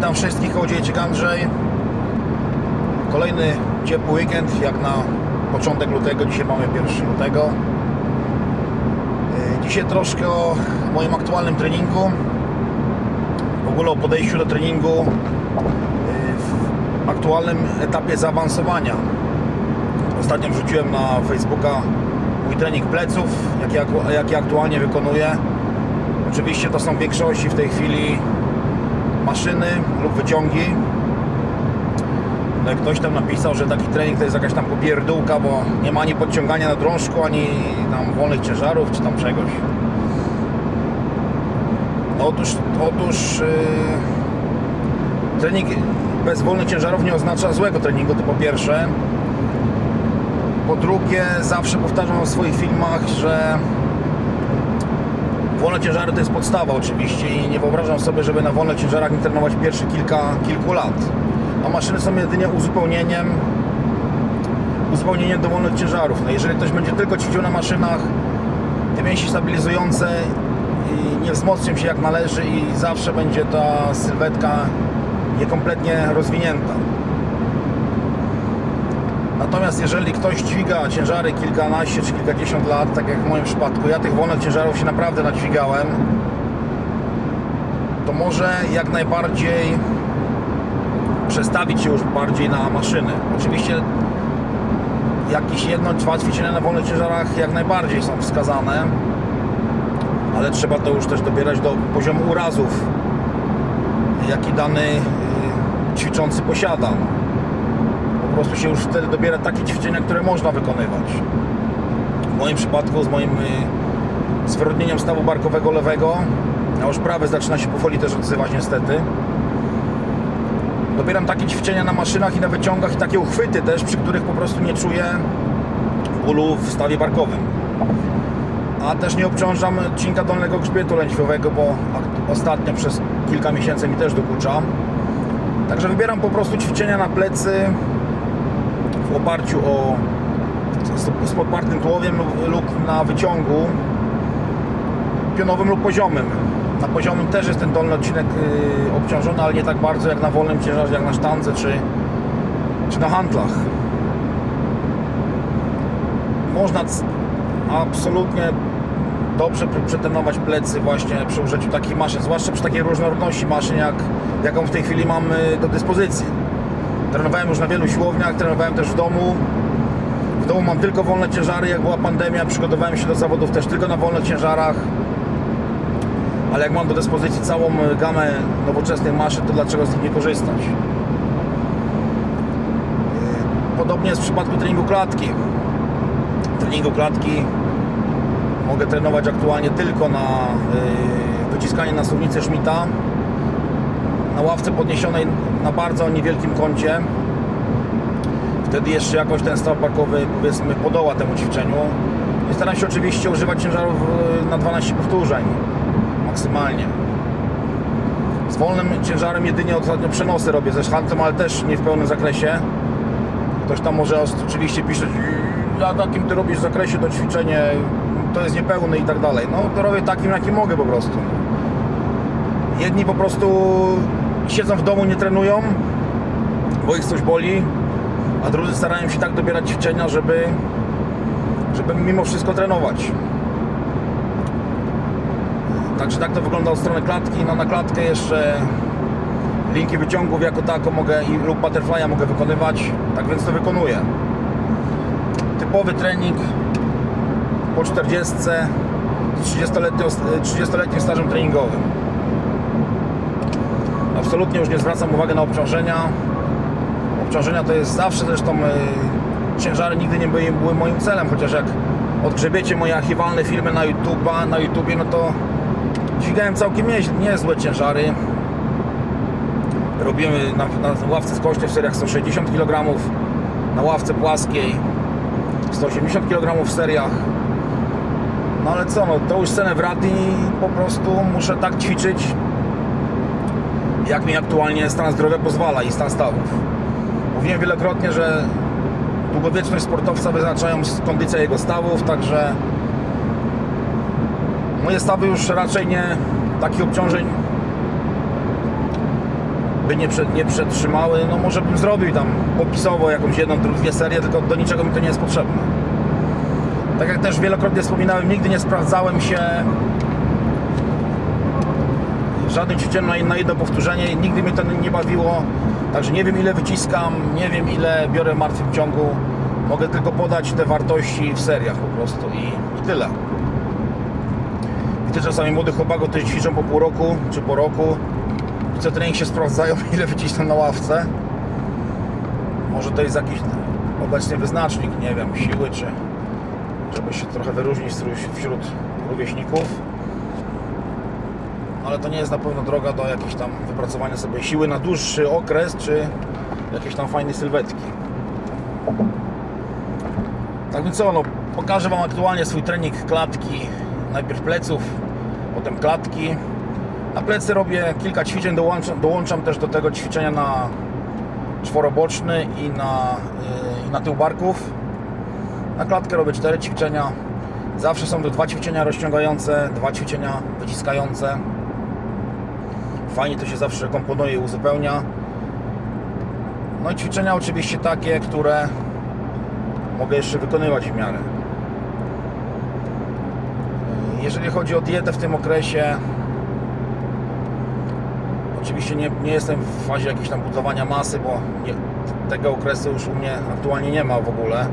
Witam wszystkich, Kołodziejczyk Andrzej. Kolejny ciepły weekend, jak na początek lutego. Dzisiaj mamy 1 lutego. Yy, Dzisiaj troszkę o moim aktualnym treningu. W ogóle o podejściu do treningu yy, w aktualnym etapie zaawansowania. Ostatnio wrzuciłem na Facebooka mój trening pleców, jaki, jaki aktualnie wykonuję. Oczywiście to są w większości w tej chwili maszyny lub wyciągi. No ktoś tam napisał, że taki trening to jest jakaś tam popierdółka, bo nie ma ani podciągania na drążku, ani tam wolnych ciężarów, czy tam czegoś. No otóż, otóż yy, trening bez wolnych ciężarów nie oznacza złego treningu, to po pierwsze. Po drugie, zawsze powtarzam w swoich filmach, że wolne ciężary to jest podstawa oczywiście i nie wyobrażam sobie, żeby na wolnych ciężarach nie trenować pierwsze kilka, kilku lat. A maszyny są jedynie uzupełnieniem uzupełnieniem do wolnych ciężarów. No jeżeli ktoś będzie tylko ćwiczył na maszynach, te mięśnie stabilizujące nie wzmocnią się jak należy i zawsze będzie ta sylwetka niekompletnie rozwinięta. Natomiast jeżeli ktoś dźwiga ciężary kilkanaście czy kilkadziesiąt lat, tak jak w moim przypadku, ja tych wolnych ciężarów się naprawdę nadźwigałem, to może jak najbardziej przestawić się już bardziej na maszyny. Oczywiście jakieś jedno, dwa ćwiczenia na wolnych ciężarach jak najbardziej są wskazane, ale trzeba to już też dobierać do poziomu urazów, jaki dany y, ćwiczący posiada po prostu się już wtedy dobiera takie ćwiczenia, które można wykonywać. W moim przypadku z moim y, zwyrodnieniem stawu barkowego lewego, a już prawy zaczyna się powoli też odzywać niestety. Dobieram takie ćwiczenia na maszynach i na wyciągach i takie uchwyty też, przy których po prostu nie czuję bólu w stawie barkowym. A też nie obciążam odcinka dolnego grzbietu lędźwiowego, bo ostatnio przez kilka miesięcy mi też dokucza. Także wybieram po prostu ćwiczenia na plecy w oparciu o z, z podpartym tułowiem lub, na wyciągu pionowym lub poziomym. Na poziomym też jest ten dolny odcinek y, obciążony, ale nie tak bardzo jak na wolnym ciężarze, jak na sztandze czy, czy na handlach. Można absolutnie dobrze pr- przetrenować plecy właśnie przy użyciu takich maszyn, zwłaszcza przy takiej różnorodności maszyn, jak, jaką w tej chwili mamy do dyspozycji. Trenowałem już na wielu siłowniach, trenowałem też w domu. W domu mam tylko wolne ciężary, jak była pandemia, przygotowałem się do zawodów też tylko na wolnych ciężarach. Ale jak mam do dyspozycji całą gamę nowoczesnych maszyn, to dlaczego z nich nie korzystać? E, Podobnie jest w przypadku treningu klatki. W treningu klatki mogę trenować aktualnie tylko na y, wyciskanie na suwnicy Schmidta na ławce podniesionej na bardzo niewielkim kącie. Wtedy jeszcze jakoś ten staw barkowy powiedzmy podoła temu ćwiczeniu. I staram się oczywiście używać ciężarów y, na 12 powtórzeń maksymalnie. Z wolnym ciężarem jedynie ostatnio przenosy robię ze szchantem, ale też nie w pełnym zakresie. Ktoś tam może oczywiście pisze, na takim ty robisz zakresie to ćwiczenie, to jest niepełny i tak dalej. No to robię takim, jakim mogę po prostu. Jedni po prostu siedzą w domu, nie trenują, bo ich coś boli, a drudzy starają się tak dobierać ćwiczenia, żeby, żeby mimo wszystko trenować. Także tak to wygląda od strony klatki. No na klatkę jeszcze linki wyciągów jako tako mogę i lub butterfly'a mogę wykonywać, tak więc to wykonuję. Typowy trening po 40 z 30-letnim 30 stażem treningowym. Absolutnie już nie zwracam uwagi na obciążenia. Obciążenia to jest zawsze zresztą y, ciężary nigdy nie były, były moim celem, chociaż jak odgrzebiecie moje archiwalne filmy na YouTube'a, na YouTubie, no to dźwigałem całkiem nie, niezłe ciężary. Robimy na, na ławce skośnej w seriach 160 kg, na ławce płaskiej 180 kg w seriach. No ale co, no to już scenę w rad i po prostu muszę tak ćwiczyć, jak mi aktualnie stan zdrowia pozwala i stan stawów. Mówiłem wielokrotnie, że długowieczność sportowca wyznaczają kondycja jego stawów, także moje stawy już raczej nie takich obciążeń by nie, prze, nie przetrzymały, no może bym zrobił tam popisowo jakąś jedną, drugą, serie, tylko do niczego mi to nie jest potrzebne. Tak jak też wielokrotnie wspominałem, nigdy nie sprawdzałem się żadnym ćwiczeniem na, na jedno powtórzenie, nigdy mnie to nie bawiło, także nie wiem ile wyciskam, nie wiem ile biorę w martwym ciągu, mogę tylko podać te wartości w seriach po prostu i, i tyle. Widzę czasami młodych chłopaków, którzy ćwiczą po pół roku czy po roku, co trening się sprawdzają, ile wycisną na ławce. Może to jest jakiś obecnie wyznacznik, nie wiem, siły, czy żeby się trochę wyróżnić wśród rówieśników. Ale to nie jest na pewno droga do jakiejś tam wypracowania sobie siły na dłuższy okres, czy jakiejś tam fajnej sylwetki. Tak więc co, no, pokażę Wam aktualnie swój trening klatki, najpierw pleców, potem klatki. Na plecy robię kilka ćwiczeń, dołączam, dołączam też do tego ćwiczenia na czworoboczny i na, yy, na tył barków. Na klatkę robię cztery ćwiczenia. Zawsze są to dwa ćwiczenia rozciągające, dwa ćwiczenia wyciskające. Fajnie to się zawsze komponuje i uzupełnia. No i ćwiczenia oczywiście takie, które mogę jeszcze wykonywać w miarę. Jeżeli chodzi o dietę w tym okresie, oczywiście nie, nie jestem w fazie jakiejś tam budowania masy, bo nie, tego okresu już u mnie aktualnie nie ma w ogóle.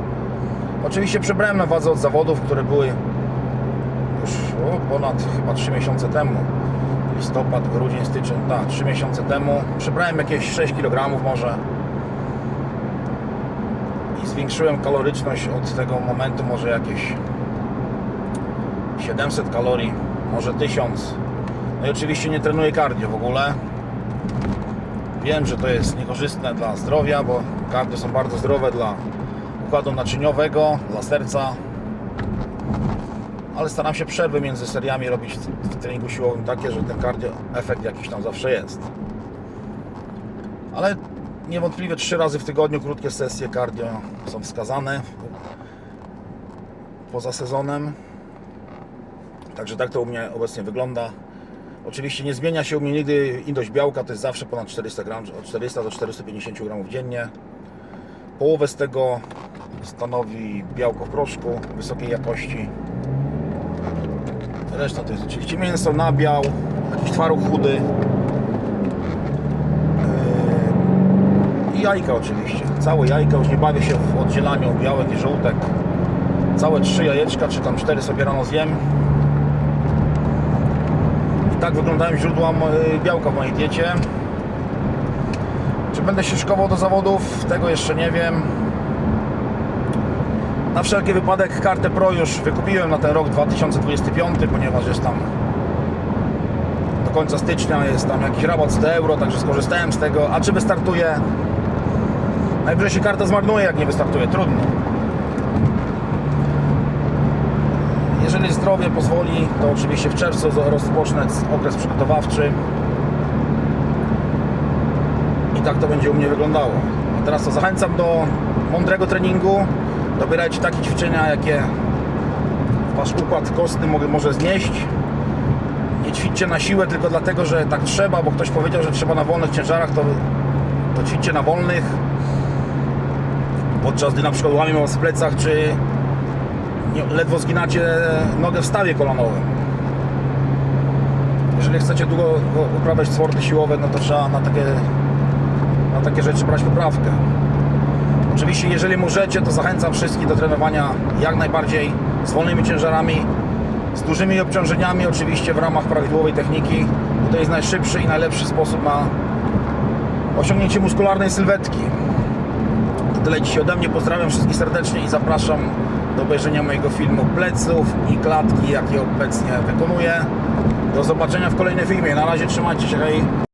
Oczywiście przebrałem na wadze od zawodów, które były już o, ponad chyba 3 miesiące temu. Listopad, grudzień, styczeń, tak, 3 miesiące temu. Przebrałem jakieś 6 kg może. I zwiększyłem kaloryczność od tego momentu może jakieś 700 kalorii, może 1000. No i oczywiście nie trenuję cardio w ogóle. Wiem, że to jest niekorzystne dla zdrowia, bo cardio są bardzo zdrowe dla układu naczyniowego, dla serca. Ale staram się przerwy między seriami robić w, treningu siłowym takie, że ten cardio efekt jakiś tam zawsze jest. Ale niewątpliwie trzy razy w tygodniu krótkie sesje cardio są wskazane poza sezonem. Także tak to u mnie obecnie wygląda. Oczywiście nie zmienia się u mnie nigdy ilość białka, to jest zawsze ponad 400 gram, od 400 do 450 gramów dziennie. Połowę z tego stanowi białko w proszku wysokiej jakości. Reszta to jest oczywiście mięso, nabiał, jakiś twaróg chudy yy, i jajka oczywiście. Całe jajka, już nie bawię się w oddzielaniu białek i żółtek. Całe trzy jajeczka, czy tam cztery sobie rano zjem. I tak wyglądają źródła mo- białka w mojej diecie. Czy będę się szkował do zawodów? Tego jeszcze nie wiem. Na wszelki wypadek kartę Pro już wykupiłem na ten rok 2025, ponieważ jest tam do końca stycznia jest tam jakiś rabat 100 euro, także skorzystałem z tego. A czy wystartuje? Najwyżej się karta zmarnuje, jak nie wystartuje. Trudno. Jeżeli zdrowie pozwoli, to oczywiście w czerwcu rozpocznę okres przygotowawczy. I tak to będzie u mnie wyglądało. A teraz to zachęcam do mądrego treningu. Dobierajcie takie ćwiczenia, jakie wasz układ kostny może znieść. Nie ćwiczcie na siłę tylko dlatego, że tak trzeba, bo ktoś powiedział, że trzeba na wolnych ciężarach, to, to ćwiczcie na wolnych. Podczas gdy na przykład łamie was w plecach, czy ledwo zginacie nogę w stawie kolanowym. Jeżeli chcecie długo uprawiać sporty siłowe, no to trzeba na takie, na takie rzeczy brać poprawkę. Oczywiście, jeżeli możecie, to zachęcam wszystkich do trenowania jak najbardziej z wolnymi ciężarami, z dużymi obciążeniami, oczywiście w ramach prawidłowej techniki, bo to jest najszybszy i najlepszy sposób na osiągnięcie muskularnej sylwetki. To tyle dzisiaj ode mnie. Pozdrawiam wszystkich serdecznie i zapraszam do obejrzenia mojego filmu pleców i klatki, jakie obecnie wykonuję. Do zobaczenia w kolejnym filmie. Na razie trzymajcie się, hej!